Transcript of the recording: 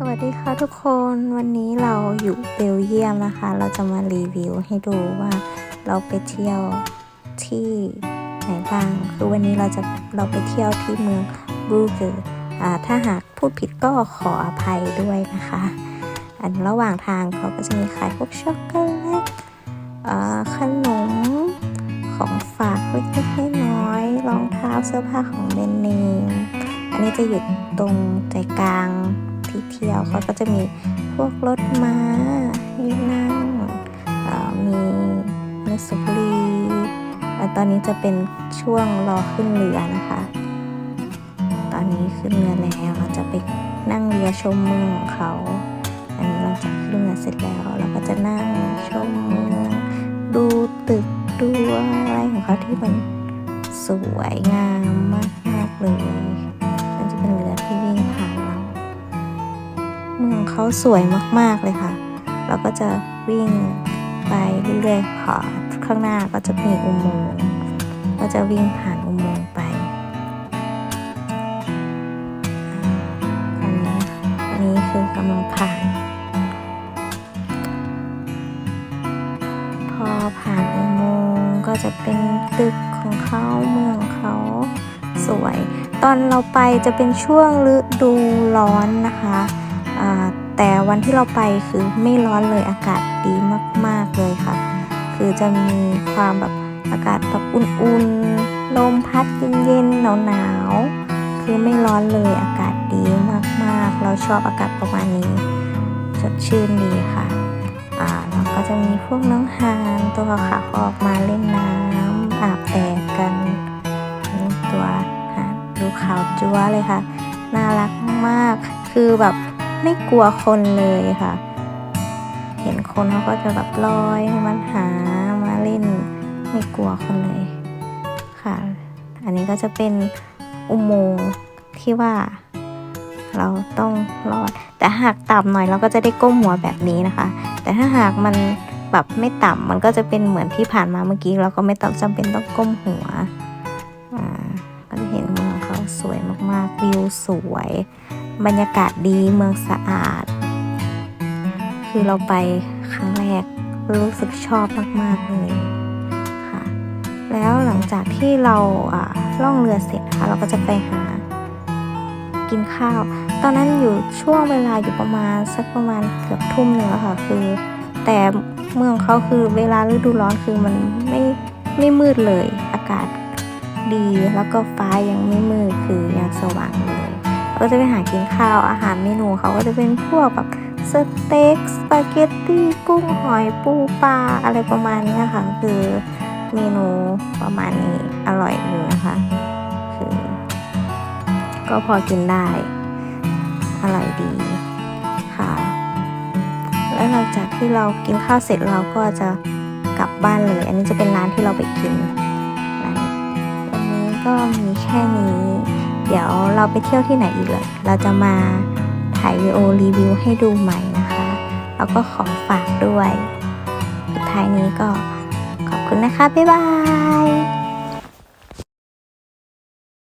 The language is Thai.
สวัสดีค่ะทุกคนวันนี้เราอยู่เบลเยียมนะคะ เราจะมารีวิวให้ดูว่าเราไปเที่ยวที่ไหนบ้างคือวันนี้เราจะเราไปเที่ยวที่เมืองบรูเกอร์อ่าถ้าหากพูดผิดก็ขออภัยด้วยนะคะ อันระหว่างทางเขาก็จะมีขายพวกช็อกโกแลตขนมของฝากเล็กๆน้อยๆรองเท้าเสื้อผ้าของแบนเนมอันนี้จะอยู่ตรงใจกลาง ที่เที่ยวเขาก็จะมีพวกรถม้าให้นั่งเอ่อมีเนื้อสุกรีแล้วตอนนี้จะเป็นช่วงรอขึ้นเรือนะคะ ตอนนี้ขึ้นเรือแล้วเราจะไปนั่งเรือชมเมืองของเขา อันนี้เราจะขึ้นเรือเสร็จแล้วเราก็จะนั่งชมเมืองดูตึกดูอะไรของเขาที่มันสวยงามมากๆเลย เขาสวยมากๆเลยค่ะ เราก็จะวิ่งไปเรื่อยๆค่ะข้างหน้าก็จะมีอุโมงค์ก็จะวิ่งผ่านอุโมงค์ไปอันนี้อันนี้คือกำลังผ่าน พอผ่านอุโมงค์ก็จะเป็นตึกของเขาเมืองเขาสวย ตอนเราไปจะเป็นช่วงฤดูร้อนนะคะอ่า แต่วันที่เราไปคือไม่ร้อนเลยอากาศดีมาก ๆเลยค่ะ คือจะมีความแบบอากาศแบบอุ่นๆ ลมพัดเย็นๆ หนาวๆ คือไม่ร้อนเลยอากาศดีมากๆ เราชอบอากาศประมาณนี้สดชื่นดีค่ะอ่าแล้วก็จะมีพวกน้องหานตัวขาวๆก็ออกมาเล่นน้ำอาบแดดกันนี่ตัวหานดูขาวจั๊วเลยค่ะ น่ารักมากคือแบบ ไม่กลัวคนเลยค่ะ เห็นคนเขาก็จะแบบลอยมันหามาเล่น ไม่กลัวคนเลยค่ะ อันนี้ก็จะเป็นอุโมงค์ที่ว่า เราต้องรอด แต่หากต่ำหน่อยเราก็จะได้ก้มหัวแบบนี้นะคะ แต่ถ้าหากมันแบบไม่ต่ำมันก็จะเป็นเหมือนที่ผ่านมาเมื่อกี้ เราก็ไม่ต้องจำเป็นต้องก้มหัว อ่า ก็จะเห็นเมืองเขาสวยมากๆ วิวสวย บรรยากาศดีเมืองสะอาด คือเราไปครั้งแรกรู้สึกชอบมาก ๆ เลยค่ะ แล้วหลังจากที่เราอ่าล่องเรือเสร็จนะคะเราก็จะไปหา กินข้าว ตอนนั้นอยู่ช่วงเวลาอยู่ประมาณสักประมาณเกือบทุ่มหนึ่งแล้วค่ะ คือ แต่เมืองเขาคือเวลาฤดูร้อนคือมันไม่ไม่มืดเลย อากาศดีแล้วก็ฟ้ายังไม่มืดคือยังสว่างเลย ก็จะไปหากินข้าวอาหารเมนูเขาก็จะเป็นพวกแบบสเต็กสปาเกตตี้กุ้งหอยปูปลาอะไรประมาณนี้ค่ะ คือเมนูประมาณนี้อร่อยอยู่นะคะคือก็พอกินได้อร่อยดีค่ะ แล้วหลังจากที่เรากินข้าวเสร็จเราก็จะกลับบ้านเลย อันนี้จะเป็นร้านที่เราไปกินร้านวันนี้ก็มีแค่นี้ เดี๋ยวเราไปเที่ยวที่ไหนอีกเลยเราจะมาถ่ายวีดีโอรีวิวให้ดูใหม่นะคะ แล้วก็ของฝากด้วยสุดท้ายนี้ก็ขอบคุณนะคะ บ๊ายบาย